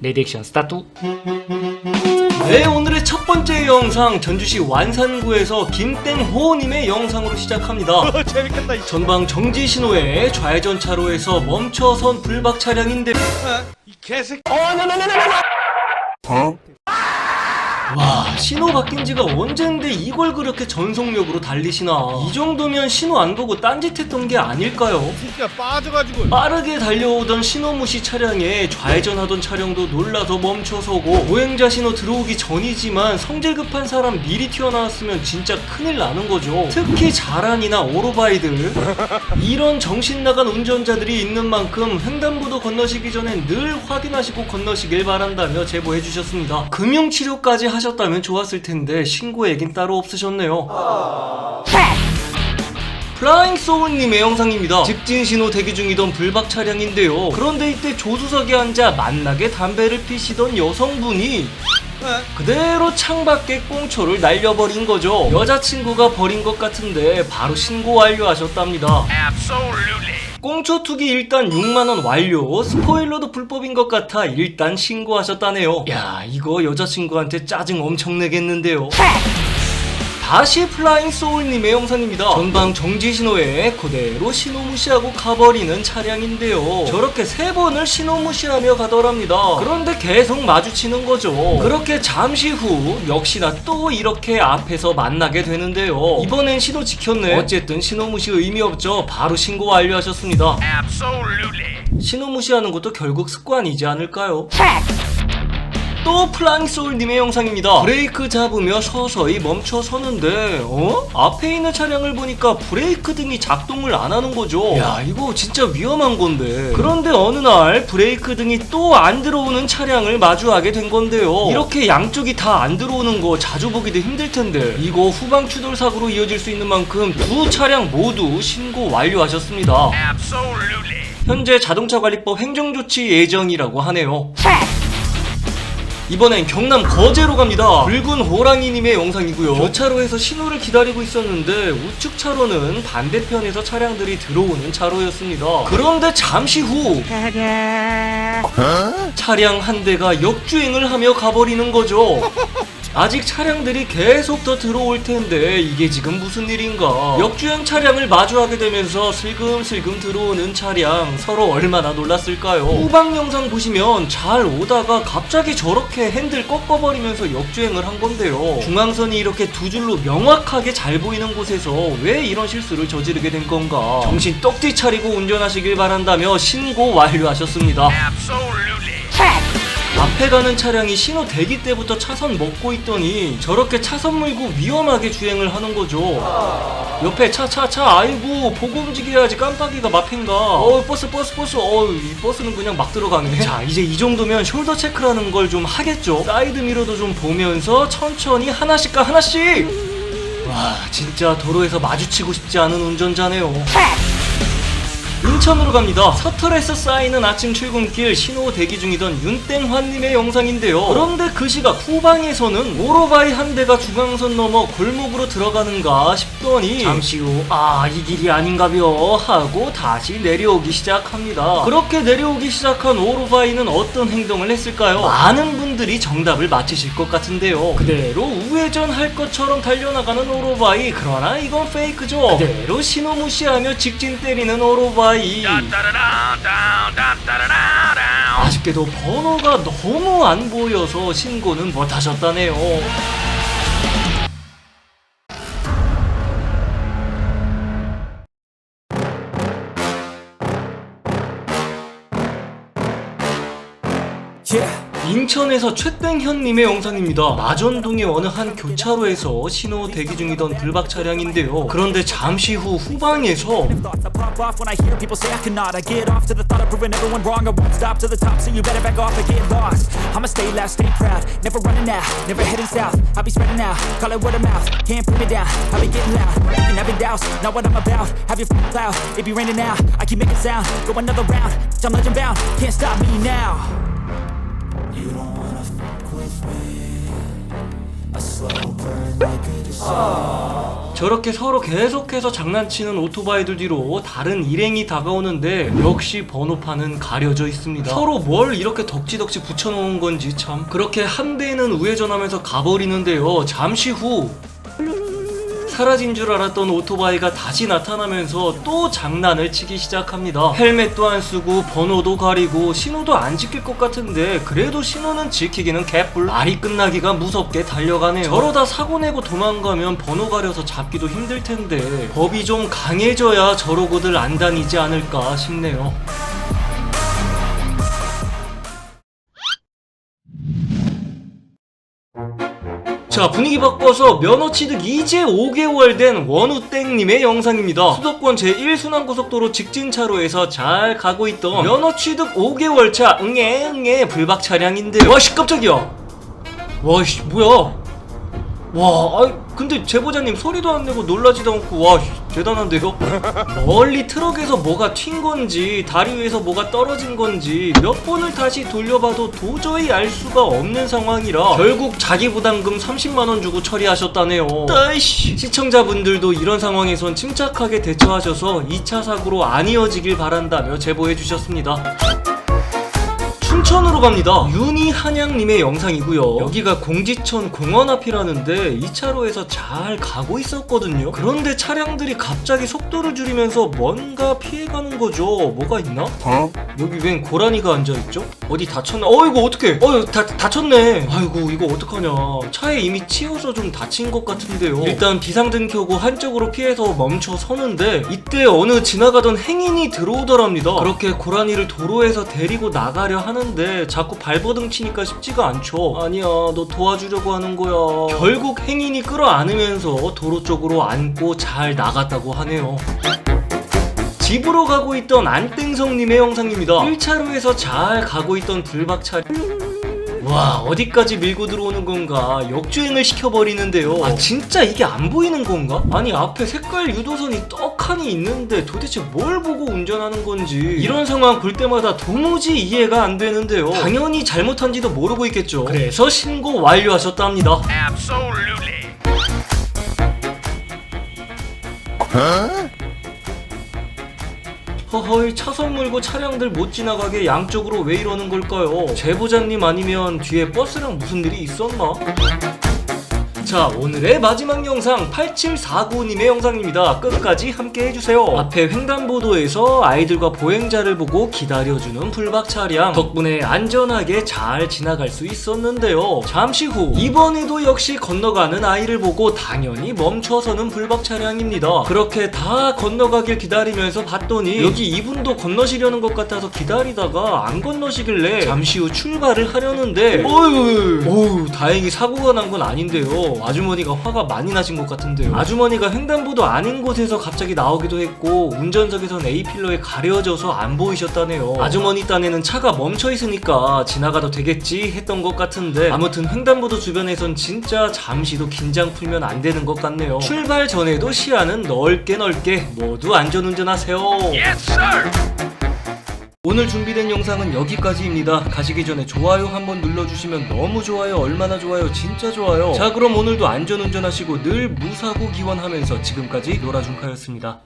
레디액션 스타트 네 오늘의 첫 번째 영상 전주시 완산구에서 김땡호님의 영상으로 시작합니다 재밌겠다. 이 전방 정지 신호에 좌회전 차로에서 멈춰선 불박 차량인데 이 개새끼. 와 신호 바뀐 지가 언젠데 이걸 그렇게 전속력으로 달리시나 이 정도면 신호 안 보고 딴짓했던 게 아닐까요? 진짜 빠져가지고. 빠르게 달려오던 신호 무시 차량에 좌회전하던 차량도 놀라서 멈춰서고 보행자 신호 들어오기 전이지만 성질 급한 사람 미리 튀어나왔으면 진짜 큰일 나는 거죠. 특히 자란이나 오토바이들 이런 정신 나간 운전자들이 있는 만큼 횡단보도 건너시기 전에 늘 확인하시고 건너시길 바란다며 제보해 주셨습니다. 금융치료까지 하셨다면 좋았을 텐데 신고얘긴 따로 없으셨네요. 플라잉 소울님의 영상입니다. 직진 신호 대기 중이던 불박 차량인데요. 그런데 이때 조수석에 앉아 만나게 담배를 피시던 여성분이 그대로 창밖에 꽁초를 날려버린 거죠. 여자친구가 버린 것 같은데 바로 신고 완료하셨답니다. 꽁초 투기 일단 6만원 완료. 스포일러도 불법인 것 같아 일단 신고하셨다네요. 야, 이거 여자친구한테 짜증 엄청 내겠는데요. 다시 플라잉 소울님의 영상입니다. 전방 정지 신호에 그대로 신호 무시하고 가버리는 차량인데요. 저렇게 세 번을 신호 무시하며 가더랍니다. 그런데 계속 마주치는 거죠. 그렇게 잠시 후 역시나 또 이렇게 앞에서 만나게 되는데요. 이번엔 신호 지켰네. 어쨌든 신호 무시 의미 없죠. 바로 신고 완료하셨습니다. 신호 무시하는 것도 결국 습관이지 않을까요? 또 플라잉 소울님의 영상입니다. 브레이크 잡으며 서서히 멈춰 서는데, 어? 앞에 있는 차량을 보니까 브레이크 등이 작동을 안 하는 거죠. 야, 이거 진짜 위험한 건데. 그런데 어느 날 브레이크 등이 또 안 들어오는 차량을 마주하게 된 건데요. 이렇게 양쪽이 다 안 들어오는 거 자주 보기도 힘들 텐데, 이거 후방 추돌 사고로 이어질 수 있는 만큼 두 차량 모두 신고 완료하셨습니다. 현재 자동차 관리법 행정조치 예정이라고 하네요. 이번엔 경남 거제로 갑니다. 붉은 호랑이님의 영상이고요. 교차로에서 신호를 기다리고 있었는데 우측 차로는 반대편에서 차량들이 들어오는 차로였습니다. 그런데 잠시 후 차량 한 대가 역주행을 하며 가버리는 거죠. 아직 차량들이 계속 더 들어올 텐데 이게 지금 무슨 일인가? 역주행 차량을 마주하게 되면서 슬금슬금 들어오는 차량 서로 얼마나 놀랐을까요? 후방 영상 보시면 잘 오다가 갑자기 저렇게 핸들 꺾어버리면서 역주행을 한 건데요. 중앙선이 이렇게 두 줄로 명확하게 잘 보이는 곳에서 왜 이런 실수를 저지르게 된 건가? 정신 똑띠 차리고 운전하시길 바란다며 신고 완료하셨습니다. 앞에 가는 차량이 신호 대기 때부터 차선 먹고 있더니 저렇게 차선 물고 위험하게 주행을 하는 거죠. 옆에 차 차차 아이고 보고 움직여야지 깜빡이가 마펜가. 어 버스 버스 버스 어이 버스는 그냥 막 들어가네. 자 이제 이 정도면 숄더 체크라는 걸 좀 하겠죠. 사이드 미러도 좀 보면서 천천히 하나씩 가 하나씩. 와 진짜 도로에서 마주치고 싶지 않은 운전자네요. 인천으로 갑니다. 서툴에서 쌓이는 아침 출근길 신호 대기 중이던 윤땡환님의 영상인데요. 그런데 그 시각 후방에서는 오토바이 한 대가 중앙선 넘어 골목으로 들어가는가 싶더니 잠시 후 아 이 길이 아닌가벼 하고 다시 내려오기 시작합니다. 그렇게 내려오기 시작한 오토바이는 어떤 행동을 했을까요? 많은 분들이 정답을 맞히실 것 같은데요. 그대로 우회전 할 것처럼 달려나가는 오토바이 그러나 이건 페이크죠. 그대로 신호 무시하며 직진 때리는 오토바이 아쉽게도 번호가 너무 안 보여서 신고는 못하셨다네요. 인천에서 최땡현님의 영상입니다. 마전동의 어느 한 교차로에서 신호 대기 중이던 불박 차량인데요. 그런데 잠시 후 후방에서 now. Can't stop me now. You don't wanna fuck with me. A slow burn like a disease. 저렇게 서로 계속해서 장난치는 오토바이들 뒤로 다른 일행이 다가오는데 역시 번호판은 가려져 있습니다. 서로 뭘 이렇게 덕지덕지 붙여놓은 건지 참. 그렇게 한 대는 우회전하면서 가버리는데요. 잠시 후 사라진 줄 알았던 오토바이가 다시 나타나면서 또 장난을 치기 시작합니다. 헬멧도 안 쓰고 번호도 가리고 신호도 안 지킬 것 같은데 그래도 신호는 지키기는 개뿔. 말이 끝나기가 무섭게 달려가네요. 저러다 사고 내고 도망가면 번호 가려서 잡기도 힘들 텐데 법이 좀 강해져야 저러고들 안 다니지 않을까 싶네요. 자 분위기 바꿔서 면허 취득 이제 5개월 된 원우땡님의 영상입니다. 수도권 제1순환 고속도로 직진차로에서 잘 가고 있던 면허 취득 5개월 차 응애 응애 불박 차량인데 와씨 깜짝이야. 와씨 뭐야? 와, 아이, 근데 제보자님 소리도 안 내고 놀라지도 않고 와 씨, 대단한데요? 멀리 트럭에서 뭐가 튄 건지 다리 위에서 뭐가 떨어진 건지 몇 번을 다시 돌려봐도 도저히 알 수가 없는 상황이라 결국 자기 부담금 30만 원 주고 처리하셨다네요. 아이씨. 시청자분들도 이런 상황에선 침착하게 대처하셔서 2차 사고로 안 이어지길 바란다며 제보해 주셨습니다. 춘천으로 갑니다. 윤희 한양님의 영상이고요. 여기가 공지천 공원 앞이라는데 2차로에서 잘 가고 있었거든요. 그런데 차량들이 갑자기 속도를 줄이면서 뭔가 피해가는 거죠. 뭐가 있나? 여기 웬 고라니가 앉아있죠? 어디 다쳤나? 어 이거 어떡해 어 다, 다쳤네 아이고 이거 어떡하냐 차에 이미 치여서 좀 다친 것 같은데요 일단 비상등 켜고 한쪽으로 피해서 멈춰 서는데 이때 어느 지나가던 행인이 들어오더랍니다 그렇게 고라니를 도로에서 데리고 나가려 하는 데 자꾸 발버둥 치니까 쉽지가 않죠 아니야 너 도와주려고 하는 거야 결국 행인이 끌어안으면서 도로 쪽으로 안고 잘 나갔다고 하네요 집으로 가고 있던 안땡성님의 영상입니다. 1차로에서 잘 가고 있던 불박차. 와 어디까지 밀고 들어오는 건가? 역주행을 시켜버리는데요. 아 진짜 이게 안 보이는 건가? 아니 앞에 색깔 유도선이 떡하니 있는데 도대체 뭘 보고 운전하는 건지. 이런 상황 볼 때마다 도무지 이해가 안 되는데요. 당연히 잘못한지도 모르고 있겠죠. 그래서 신고 완료하셨답니다. Absolutely. 허허이 차선 물고 차량들 못 지나가게 양쪽으로 왜 이러는 걸까요? 제보자님 아니면 뒤에 버스랑 무슨 일이 있었나? 자 오늘의 마지막 영상 8749님의 영상입니다. 끝까지 함께 해주세요. 앞에 횡단보도에서 아이들과 보행자를 보고 기다려주는 불박 차량 덕분에 안전하게 잘 지나갈 수 있었는데요. 잠시 후 이번에도 역시 건너가는 아이를 보고 당연히 멈춰서는 불박 차량입니다. 그렇게 다 건너가길 기다리면서 봤더니 여기 이분도 건너시려는 것 같아서 기다리다가 안 건너시길래 잠시 후 출발을 하려는데 어휴 어휴 다행히 사고가 난 건 아닌데요 아주머니가 화가 많이 나신 것 같은데요. 아주머니가 횡단보도 아닌 곳에서 갑자기 나오기도 했고 운전석에선 A필러에 가려져서 안 보이셨다네요. 아주머니 딴에는 차가 멈춰 있으니까 지나가도 되겠지 했던 것 같은데 아무튼 횡단보도 주변에선 진짜 잠시도 긴장 풀면 안 되는 것 같네요. 출발 전에도 시야는 넓게 넓게 모두 안전운전하세요. Yes. 오늘 준비된 영상은 여기까지입니다. 가시기 전에 좋아요 한번 눌러주시면 너무 좋아요, 얼마나 좋아요, 진짜 좋아요. 자, 그럼 오늘도 안전운전하시고 늘 무사고 기원하면서 지금까지 노라준카였습니다.